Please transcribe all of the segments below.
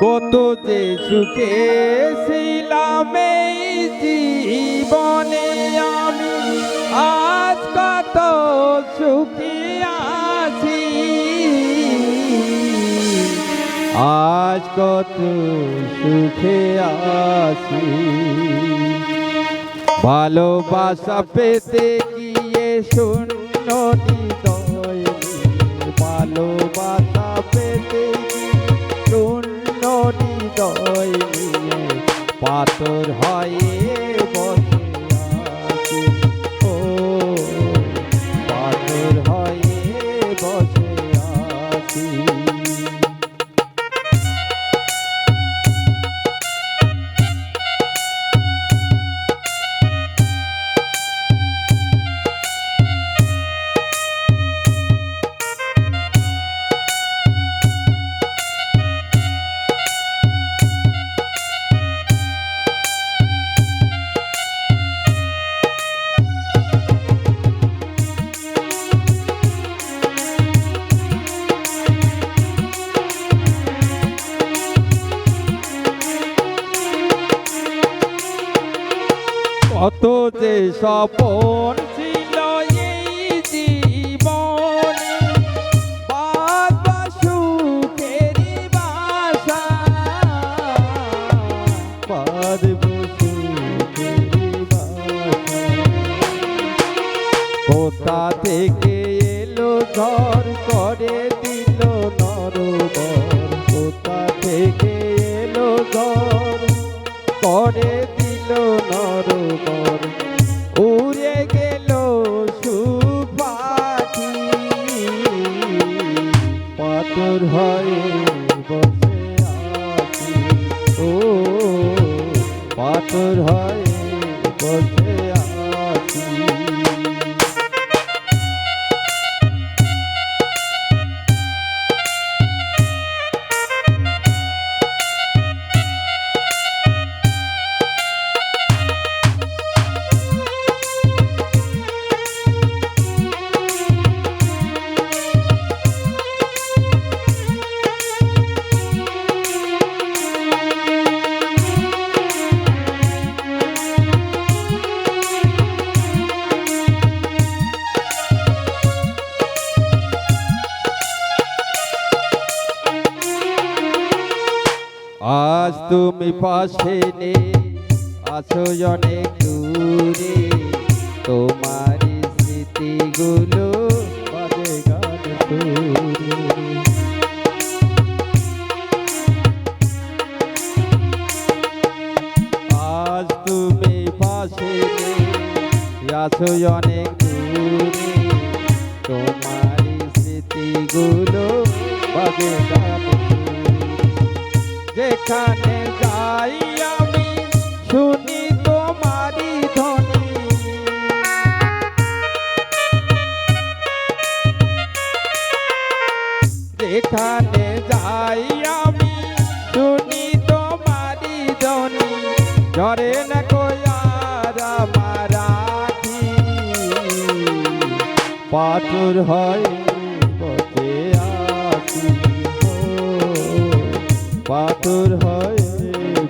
কত যে সুখে ছিলাম জীবনে আমি, আজ কত সুখী আছি। আজ কত সুখে আছি। ভালোবাসা পেতে গিয়ে শূন্য হয়ে কত যে স্বপন ছিল এই জীবন বাবা সুখেরই বাসা পারব সুখেরই বাসা। কোথা থেকে পাথর হয়ে বসে আছি। ও পাথর হয়ে বসে আজ তুমি পাশে নেই আছো অনেক দূরে। তোমার স্মৃতিগুলো বাজে আজ তুমি পাশে নেই আছো অনেক দূরে। তোমার স্মৃতিগুলো বাজে গান যেখানে যাই আমি, শুনি তোমারি ধ্বনি। যেখানে যাই আমি, শুনি তোমারি ধ্বনি। ঝরে না কয়ার আমার পাথর হয় পাথর হয়ে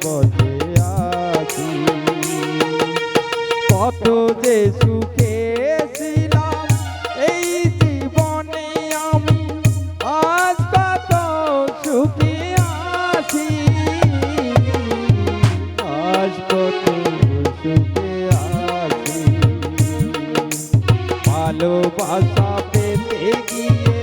বসে কত যে সুখে এই জীবনে আমি, আজ কত সুখী আছি। আজ কত সুখে আছি। ভালোবাসা পেতে গিয়ে